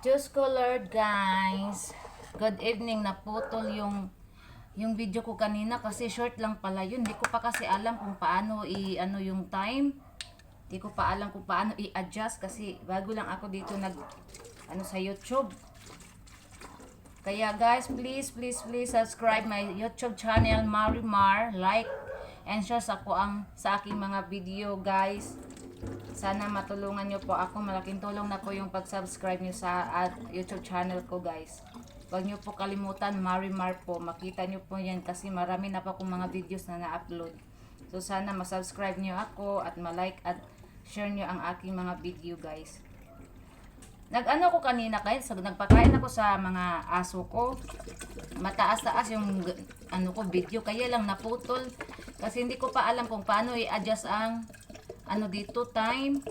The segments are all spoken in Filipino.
Juice colored guys. Good evening. Naputol yung yung video ko kanina kasi short lang pala yun. Hindi ko pa kasi alam kung paano i ano yung time. Hindi ko pa alam kung paano i-adjust kasi bago lang ako dito nag ano sa YouTube. Kaya guys, please, please, please subscribe my YouTube channel Marimar, like and share sa ko ang sa aking mga video guys. Sana matulungan niyo po ako. Malaking tulong na po yung pag-subscribe niyo sa at YouTube channel ko guys. Huwag niyo po kalimutan Marimar po. Makita niyo po yan kasi marami na pa akong mga videos na na-upload. So sana ma-subscribe niyo ako at ma-like at share niyo ang aking mga video guys. Nag-ano ko kanina guys, nagpakain ako sa mga aso ko. Mataas-taas yung ano ko video kaya lang naputol kasi hindi ko pa alam kung paano i-adjust ang ano dito time.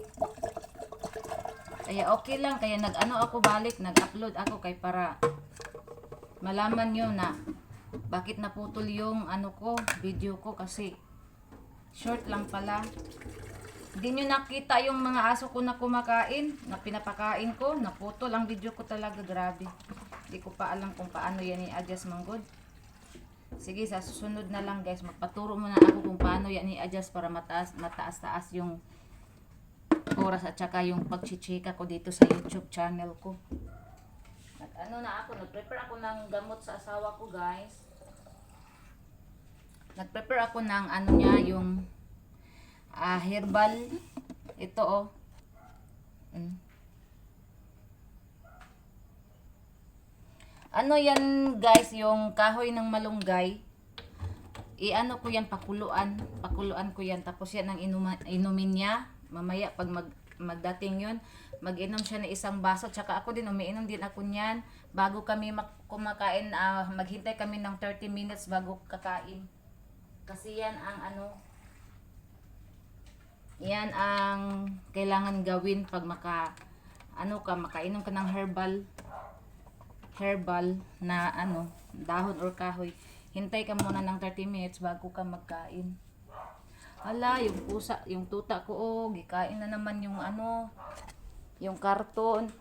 Kaya okay lang kaya nag-ano ako balik, nag-upload ako kay para malaman nyo na bakit naputol yung ano ko, video ko kasi short lang pala. Hindi nyo nakita yung mga aso ko na kumakain, na pinapakain ko, naputol ang video ko talaga, grabe. Hindi ko pa alam kung paano yan i-adjust man good. Sige, sa susunod na lang guys, magpaturo muna ako kung paano yan i-adjust para mataas, mataas-taas yung oras at saka yung pagchichika ko dito sa YouTube channel ko. At ano na ako, nag-prepare ako ng gamot sa asawa ko guys. Nag-prepare ako ng ano niya, yung ah, herbal. Ito oh. Mm. Ano yan guys, yung kahoy ng malunggay. I-ano ko yan, pakuluan. Pakuluan ko yan. Tapos yan ang inuma, inumin niya. Mamaya pag mag, magdating yun, mag-inom siya ng isang baso. Tsaka ako din, umiinom din ako niyan. Bago kami mak- kumakain, ah, maghintay kami ng 30 minutes bago kakain. Kasi yan ang ano, yan ang kailangan gawin pag maka ano ka makainom ka ng herbal herbal na ano dahon or kahoy. Hintay ka muna ng 30 minutes bago ka magkain. Ala, yung pusa, yung tuta ko, oh, gikain na naman yung ano, yung karton.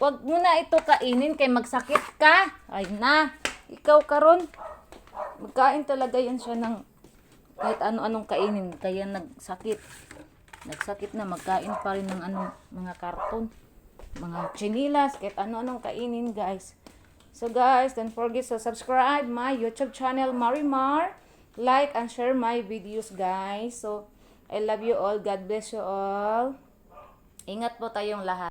Huwag mo na ito kainin kay magsakit ka. Ay na, ikaw karon. Magkain talaga yan siya ng kahit ano-anong kainin, kaya nagsakit. Nagsakit na, magkain pa rin ng ano, mga karton, mga chinilas, kahit ano-anong kainin, guys. So guys, don't forget to subscribe my YouTube channel, Marimar. Like and share my videos, guys. So, I love you all. God bless you all. Ingat po tayong lahat.